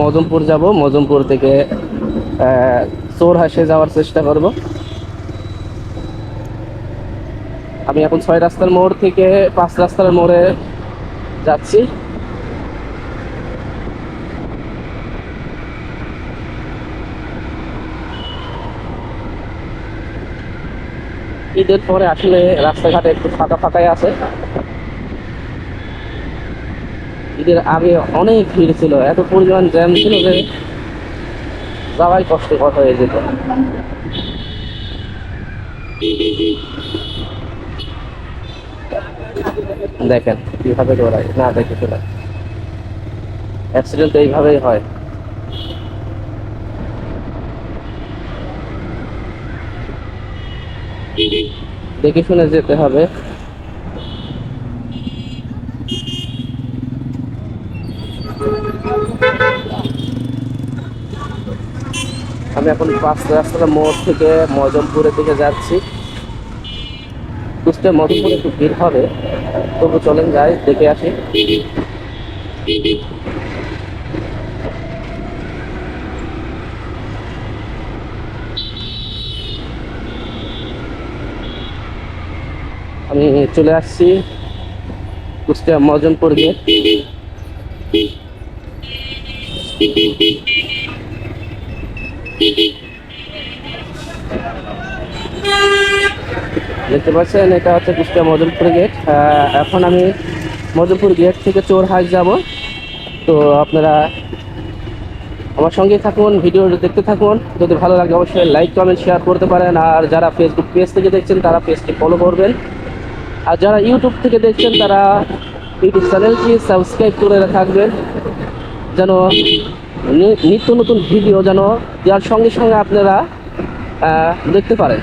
মজমপুর যাব মজমপুর থেকে চোরহাসে যাওয়ার চেষ্টা করব। আমি এখন ছয় রাস্তার মোড় থেকে পাঁচ রাস্তার মোড়ে যাচ্ছি। ঈদের পরে আসলে রাস্তাঘাটে একটু ফাঁকা ফাঁকাই আছে। ঈদের আগে অনেক ভিড় ছিল এত পরিমাণ জ্যাম ছিল যে যাওয়াই কষ্টকর হয়ে যেত। দেখেন কীভাবে দৌড়ায় না দেখে চলে অ্যাক্সিডেন্ট এইভাবেই হয়। দেখে শুনে যেতে হবে। এখন পাঁচ রাস্তার মোড় থেকে মজমপুরের দিকে যাচ্ছি। কুষ্টিয়া মজমপুরে একটু ভিড় হবে, তবু চলেন যাই, দেখে আসি। আমি চলে আসছি কুষ্টিয়া মজমপুর গেট দেখতে পাচ্ছেন, এটা হচ্ছে কুষ্টিয়া মজমপুর গেট এখন আমি মজমপুর গেট থেকে চোর চোরহাট যাব। তো আপনারা আমার সঙ্গে থাকুন ভিডিও দেখতে থাকুন। যদি ভালো লাগে অবশ্যই লাইক কমেন্ট শেয়ার করতে পারেন। আর যারা ফেসবুক পেজ থেকে দেখছেন, তারা পেজটি ফলো করবেন। আর যারা ইউটিউব থেকে দেখছেন, তারা ইউটিউব চ্যানেলটি সাবস্ক্রাইব করে থাকবেন। যেন নিত্য নতুন ভিডিও যেন দেওয়ার সঙ্গে সঙ্গে আপনারা দেখতে পারেন।